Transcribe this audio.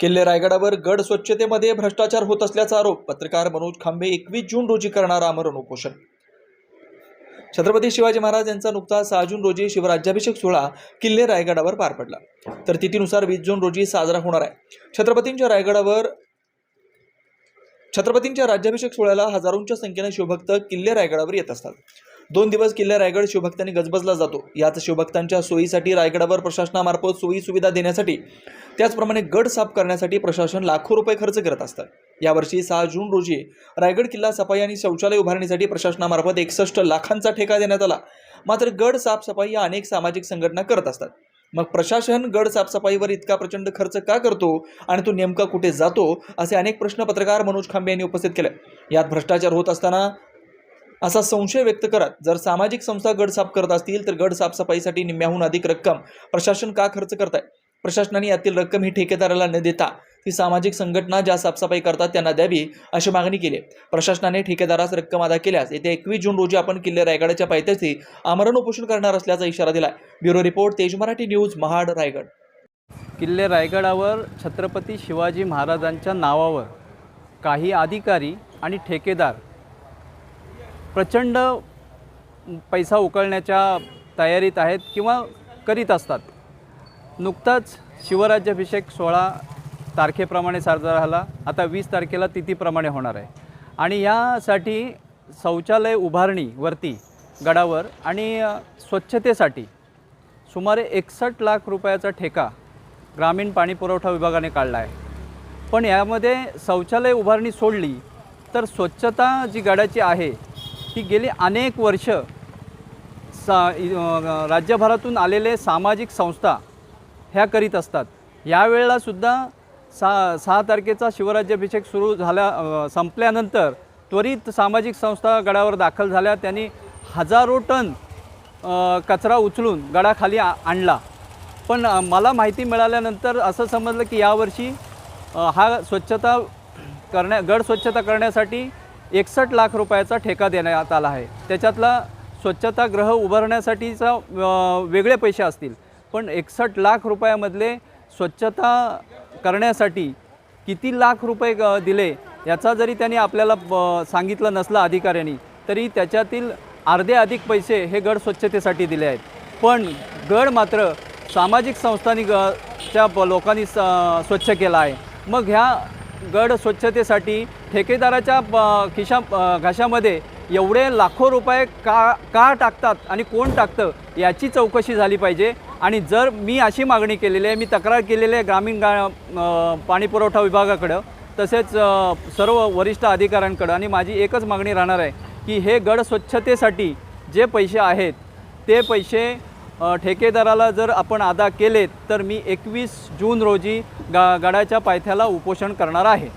किल्ले रायगडावर गड स्वच्छतेमध्ये भ्रष्टाचार होत असल्याचा आरोप पत्रकार मनोज खांबे एकवीस जून रोजी करणार आमरण उपोषण. छत्रपती शिवाजी महाराज यांचा नुकताच सहा जून रोजी शिवराज्याभिषेक सोहळा किल्ले रायगडावर पार पडला. तर तिथीनुसार वीस जून रोजी साजरा होणार आहे. छत्रपतींच्या रायगडावर छत्रपतींच्या राज्याभिषेक सोहळ्याला हजारोंच्या संख्येने शिवभक्त किल्ले रायगडावर येत असतात. दोन दिवस किल्ले रायगड शिवभक्तांनी गजबजला जातो. याच शिवभक्तांच्या सोयीसाठी रायगडावर प्रशासनामार्फत सोयी सुविधा देण्यासाठी त्याचप्रमाणे गड साफ करण्यासाठी प्रशासन लाखो रुपये खर्च करत असतात यावर्षी सहा जून रोजी रायगड किल्ला सफाई आणि शौचालय उभारणीसाठी प्रशासनामार्फत एकसष्ट लाखांचा ठेका देण्यात आला. मात्र गड साफसफाई या अनेक सामाजिक संघटना करत असतात. मग प्रशासन गड साफसफाईवर इतका प्रचंड खर्च का करतो आणि तो नेमका कुठे जातो असे अनेक प्रश्न पत्रकार मनोज खांबे यांनी उपस्थित केले. यात भ्रष्टाचार होत असताना असा संशय व्यक्त करत जर सामाजिक संस्था गड साफ करत असतील तर गड साफसफाईसाठी निम्म्याहून अधिक रक्कम प्रशासन का खर्च करत आहे प्रशासनाने यातील रक्कम ही ठेकेदाराला न देता ती सामाजिक संघटना ज्या साफसफाई करतात त्यांना द्यावी अशी मागणी केली. आहे. प्रशासनाने ठेकेदारास रक्कम अदा केल्यास येत्या एकवीस जून रोजी आपण किल्ले रायगडाच्या पायथ्याशी आमरण उपोषण करणार असल्याचा इशारा दिला ब्युरो रिपोर्ट तेज मराठी न्यूज महाड रायगड. किल्ले रायगडावर छत्रपती शिवाजी महाराजांच्या नावावर काही अधिकारी आणि ठेकेदार प्रचंड पैसा उकळण्याच्या तयारीत आहेत किंवा करीत असतात. नुकताच शिवराज्याभिषेक सोहळा तारखेप्रमाणे साजरा झाला. आता वीस तारखेला तिथीप्रमाणे होणार आहे. आणि यासाठी शौचालय उभारणीवरती गडावर आणि स्वच्छतेसाठी सुमारे एकसष्ट लाख रुपयाचा ठेका ग्रामीण पाणी पुरवठा विभागाने काढला आहे. पण यामध्ये शौचालय उभारणी सोडली तर स्वच्छता जी गडाची आहे की गेली अनेक वर्ष सा राज्यभरातून आलेले सामाजिक संस्था ह्या करीत असतात. यावेळेलासुद्धा सा सहा तारखेचा शिवराज्याभिषेक सुरू झाल्या संपल्यानंतर त्वरित सामाजिक संस्था गडावर दाखल झाल्या. त्यांनी हजारो टन कचरा उचलून गडाखाली आणला. पण मला माहिती मिळाल्यानंतर असं समजलं की यावर्षी हा स्वच्छता करण्या गड स्वच्छता करण्यासाठी एकसष्ट लाख रुपयाचा ठेका देण्यात आला आहे. त्याच्यातला स्वच्छतागृह उभारण्यासाठीचा वेगळे पैसे असतील. पण एकसष्ट लाख रुपयामधले स्वच्छता करण्यासाठी किती लाख रुपये ग- दिले याचा जरी त्यांनी आपल्याला ब- सांगितलं नसलं अधिकाऱ्यांनी तरी त्याच्यातील अर्धे अधिक पैसे हे गड स्वच्छतेसाठी दिले आहेत. पण गड मात्र सामाजिक संस्थांनी ग च्या लोकांनी स स्वच्छ केला आहे. मग ह्या गड स्वच्छतेसाठी ठेकेदाराच्या ब- खिशा घशामध्ये एवढे लाखो रुपये का का टाकतात आणि कोण टाकतं याची चौकशी झाली पाहिजे. आणि जर मी अशी मागणी केलेली आहे मी तक्रार केलेली आहे ग्रामीण गा पाणीपुरवठा विभागाकडं तसेच सर्व वरिष्ठ अधिकाऱ्यांकडं आणि माझी एकच मागणी राहणार आहे की हे गड स्वच्छतेसाठी जे पैसे आहेत ते पैसे ठेकेदाराला जर आपण अदा केलेत तर मी एकवीस जून रोजी गा गडाच्या पायथ्याला उपोषण करणार आहे.